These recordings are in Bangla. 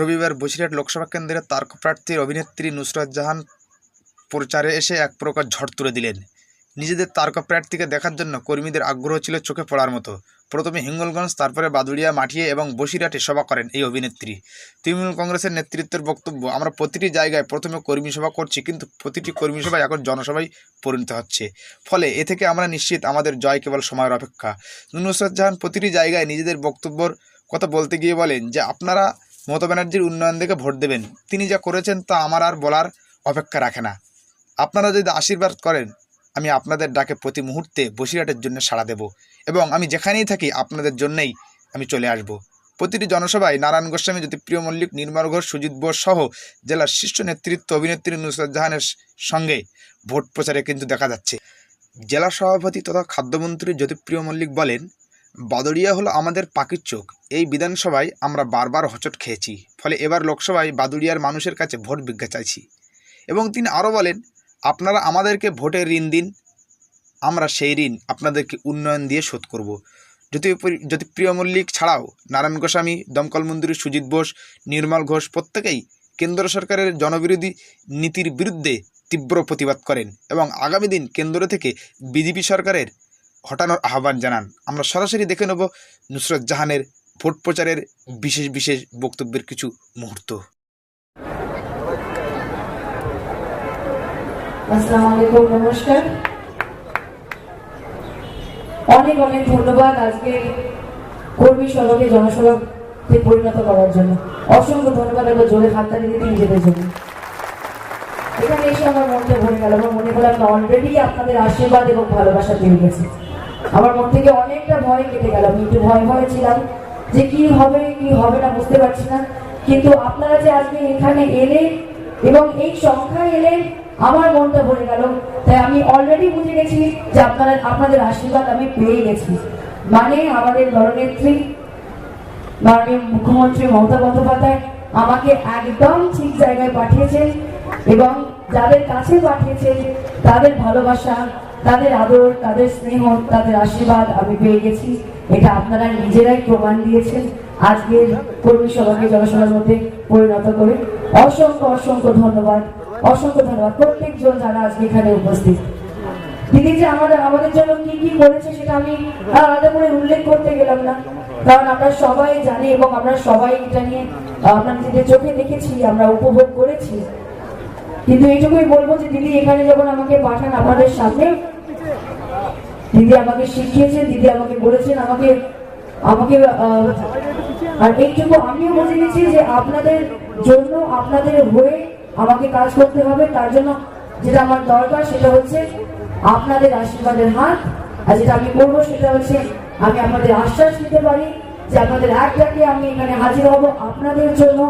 রবিবার বসিরহাট লোকসভা কেন্দ্রের তারকা প্রার্থীর অভিনেত্রী নুসরাত জাহান প্রচারে এসে এক প্রকার ঝড় তুলে দিলেন। নিজেদের তারকা প্রার্থীকে দেখার জন্য কর্মীদের আগ্রহ ছিল চোখে পড়ার মতো। প্রথমে হিঙ্গলগঞ্জ, তারপরে বাদুড়িয়া, মাঠিয়ে এবং বসিরহাটে সভা করেন এই অভিনেত্রী। তৃণমূল কংগ্রেসের নেতৃত্বের বক্তব্য, আমরা প্রতিটি জায়গায় প্রথমে কর্মী সভা করছি, কিন্তু প্রতিটি কর্মী সভা এখন জনসভায় পরিণত হচ্ছে। ফলে এ থেকে আমরা নিশ্চিত, আমাদের জয় কেবল সময়ের অপেক্ষা। নুসরাত জাহান প্রতিটি জায়গায় নিজেদের বক্তব্যর কথা বলতে গিয়ে বলেন যে, আপনারা মমতা ব্যানার্জির উন্নয়ন দেখে ভোট দেবেন। তিনি যা করেছেন তা আমার আর বলার অপেক্ষা রাখে না। আপনারা যদি আশীর্বাদ করেন, আমি আপনাদের ডাকে প্রতি মুহূর্তে বসিরহাটের জন্য সাড়া দেব এবং আমি যেখানেই থাকি আপনাদের জন্যেই আমি চলে আসব। প্রতিটি জনসভায় নারায়ণ গোস্বামী, জ্যোতিপ্রিয় মল্লিক, নির্মল ঘোষ, সুজিত বোস সহ জেলার শীর্ষ নেতৃত্ব অভিনেত্রী নুসরাত জাহানের সঙ্গে ভোট প্রচারে কিন্তু দেখা যাচ্ছে। জেলা সভাপতি তথা খাদ্যমন্ত্রী জ্যোতিপ্রিয় মল্লিক বলেন বাদুড়িয়া হলো আমাদের পাখির চোখ। এই বিধানসভায় আমরা বারবার হচট খেয়েছি, ফলে এবার লোকসভায় বাদুড়িয়ার মানুষের কাছে ভোট ভিক্ষা চাইছি। এবং তিনি আরও বলেন, আপনারা আমাদেরকে ভোটের ঋণ দিন, আমরা সেই ঋণ আপনাদেরকে উন্নয়ন দিয়ে শোধ করব। যদি যদি প্রিয় মল্লিক ছাড়াও নারায়ণ গোস্বামী, দমকল মন্দির সুজিত বোস, নির্মল ঘোষ প্রত্যেকেই কেন্দ্র সরকারের জনবিরোধী নীতির বিরুদ্ধে তীব্র প্রতিবাদ করেন এবং আগামী দিন কেন্দ্র থেকে বিজেপি সরকারের হটানোর আহ্বান জানান। আমরা সরাসরি দেখে নেব নুসরত জাহানের ভোট প্রচারের বিশেষ বিশেষ বক্তব্যের কিছু মুহূর্ত। অনেক অনেক ধন্যবাদ আজকে কর্মী সভাকে, জনসভাতে পরিণত করার জন্য। অসংখ্য ধন্যবাদ একবার জোরে হাততালি দিতে নিজেদের জন্য। এখানে এসে আমার মনটা ভরে গেল আমার মনে হলো অলরেডি আপনাদের আশীর্বাদ এবং ভালোবাসা পেয়ে গেছি। আমার মন থেকে অনেকটা ভয় কেটে গেল। আমি একটু ভয় ভয় ছিলাম যে কি হবে কি হবে না বুঝতে পারছি না। কিন্তু আপনারা যে আজকে এখানে এলে এবং এই সংখ্যায় এলে আমার মনটা ভরে গেল। তাই আমি অলরেডি বুঝে গেছি যে আপনারা, আপনাদের আশীর্বাদ আমি পেয়ে গেছি। মানে আমাদের দলনেত্রী মাননীয় মুখ্যমন্ত্রী মমতা বন্দ্যোপাধ্যায় আমাকে একদম ঠিক জায়গায় পাঠিয়েছেন এবং যাদের কাছে পাঠিয়েছেন, তাদের ভালোবাসা তাদের আদর, তাদের স্নেহ, তাদের আশীর্বাদ আমি পেয়ে গেছি। এটা আপনারা নিজেরাই প্রমাণ দিয়েছেন। আজকের কর্মী সভাকে জনসভার মধ্যে পরিণত করে অসংখ্য অসংখ্য ধন্যবাদ। অসংখ্য ধন্যবাদ। প্রত্যেকজন যারা আজকে এখানে উপস্থিত। দিদি যে আমাদের আমাদের জন্য কি কি করেছে সেটা আমি আলাদা করে উল্লেখ করতে গেলাম না। কারণ আমরা সবাই জানি এবং আমরা সবাই এটা নিয়ে, আমরা নিজেদের চোখে দেখেছি, আমরা উপভোগ করেছি। কিন্তু এইটুকুই বলব যে দিদি এখানে যখন আমাকে পাঠান আপনাদের সামনে, দিদি আমাকে শিখিয়েছেন, দিদি আমাকে বলেছেন, আমাকে আমাকে আর এইটুকু আমিও বুঝে গেছি যে আপনাদের জন্য, আপনাদের হয়ে আমাকে কাজ করতে হবে। তার জন্য যেটা আমার দরকার সেটা হচ্ছে আপনাদের আশীর্বাদের হাত। আর যেটা আমি করব সেটা হচ্ছে আমি আপনাদের আশ্বাস দিতে পারি যে আপনাদের এক আমি এখানে হাজির হব আপনাদের জন্য।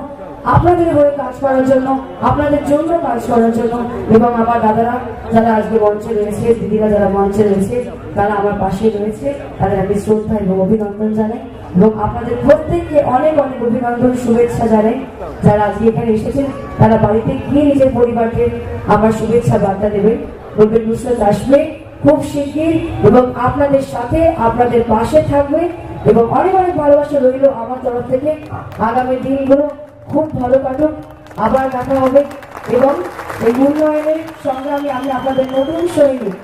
আপনাদের হয়ে কাজ করার জন্য, আপনাদের জন্য কাজ করার জন্য। এবং আমার দাদারা যারা আজকে মঞ্চে রয়েছে, দিদিরা যারা মঞ্চে রয়েছে, তারা আমার পাশে রয়েছে। তাদের আমি শ্রদ্ধা এবং অভিনন্দন জানাই। এবং আপনাদের প্রত্যেককে অনেক অনেক অভিনন্দন, শুভেচ্ছা জানাই। যারা আজকে এখানে এসেছেন, তারা বাড়িতে গিয়ে নিজের পরিবারকে আমার শুভেচ্ছা বার্তা দেবেন। বলবেন নুসরত আসবে খুব শিগগির এবং আপনাদের সাথে আপনাদের পাশে থাকবে। এবং অনেক অনেক ভালোবাসা রইল আমার তরফ থেকে। আগামী দিনগুলো খুব ভালো কাটুক, আবার দেখা হবে। এবং এই উন্নয়নের সংগ্রামে আমি আপনাদের নতুন সৈনিক।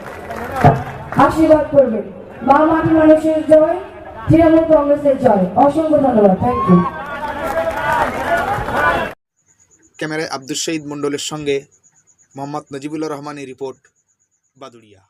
আশীর্বাদ করবেন। মা মাটি মানুষের জয়, তৃণমূল কংগ্রেসের জয়। অসংখ্য ধন্যবাদ। থ্যাংক ইউ ক্যামেরায় আব্দুল শহীদ মণ্ডলের সঙ্গে মোহাম্মদ নজিবুল্লাহ রহমানের রিপোর্ট বাদুড়িয়া।